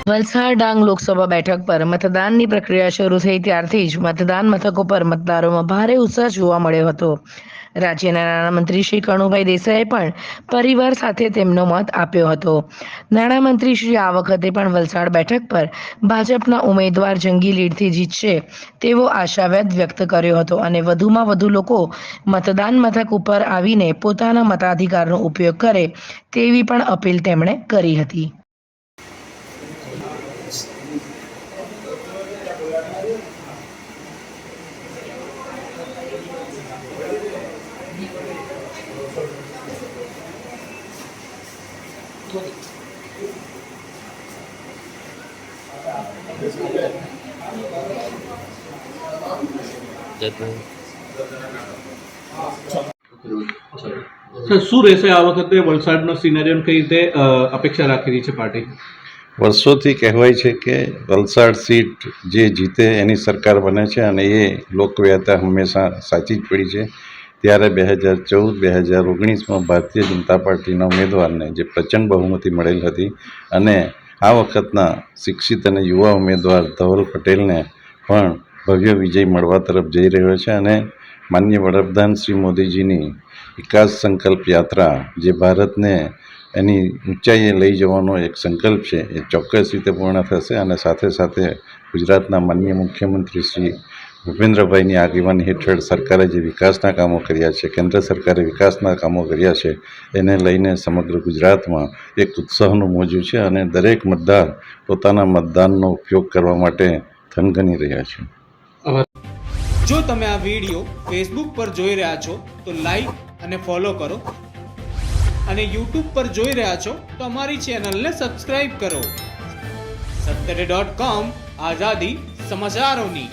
વલસાડ ડાંગ લોકસભા બેઠક પર મતદાનની પ્રક્રિયા શરૂ થઈ ત્યારથી જ મતદાન મથકો પર મતદારોમાં ભારે ઉત્સાહ જોવા મળ્યો હતો. રાજ્યના નાણામંત્રી શ્રી કણુભાઈ દેસાઈએ પણ પરિવાર સાથે તેમનો મત આપ્યો હતો. નાણામંત્રી શ્રી આ વખતે પણ વલસાડ બેઠક પર ભાજપના ઉમેદવાર જંગી લીડથી જીતશે તેવો આશાવાદ વ્યક્ત કર્યો હતો અને વધુમાં વધુ લોકો મતદાન મથક ઉપર આવીને પોતાના મતાધિકારનો ઉપયોગ કરે તેવી પણ અપીલ તેમણે કરી હતી. સર શું રહેશે આ વખતે વલસાડનો સિનેરિયો કઈ રીતે અપેક્ષા રાખેલી છે પાર્ટી? વર્ષોથી કહેવાય છે કે વલસાડ સીટ જે જીતે એની સરકાર બને છે અને એ લોકપ્રિયતા હંમેશા સાચી જ પડી છે. ત્યારે બે હજાર ચૌદ, બે હજાર ઓગણીસમાં ભારતીય જનતા પાર્ટીના ઉમેદવારને જે પ્રચંડ બહુમતી મળેલ હતી અને આ વખતના શિક્ષિત અને યુવા ઉમેદવાર ધવલ પટેલને પણ ભવ્ય વિજય મળવા તરફ જઈ રહ્યો છે અને માન્ય વડાપ્રધાન શ્રી મોદીજીની વિકાસ સંકલ્પ યાત્રા જે ભારતને એની ઊંચાઈએ લઈ જવાનો એક સંકલ્પ છે, એ ચોક્કસ રીતે પૂર્ણ થશે અને સાથે સાથે ગુજરાતના માન્ય મુખ્યમંત્રી શ્રી ભૂપેન્દ્રભાઈની આગેવાની હેઠળ સરકારે જે વિકાસના કામો કર્યા છે, કેન્દ્ર સરકારે વિકાસના કામો કર્યા છે, એને લઈને સમગ્ર ગુજરાતમાં એક ઉત્સાહનું મોજું છે અને દરેક મતદાર પોતાના મતદાનનો ઉપયોગ કરવા માટે થનગની રહ્યા છે. જો તમે આ વીડિયો ફેસબુક પર જોઈ રહ્યા છો, તો લાઈક અને ફોલો કરો. અને યુટ્યુબ પર જોઈ રહ્યા છો, તો અમારી ચેનલને સબસ્ક્રાઇબ કરો. સત્તરે ડોટ કોમ આઝાદી સમાચારોની.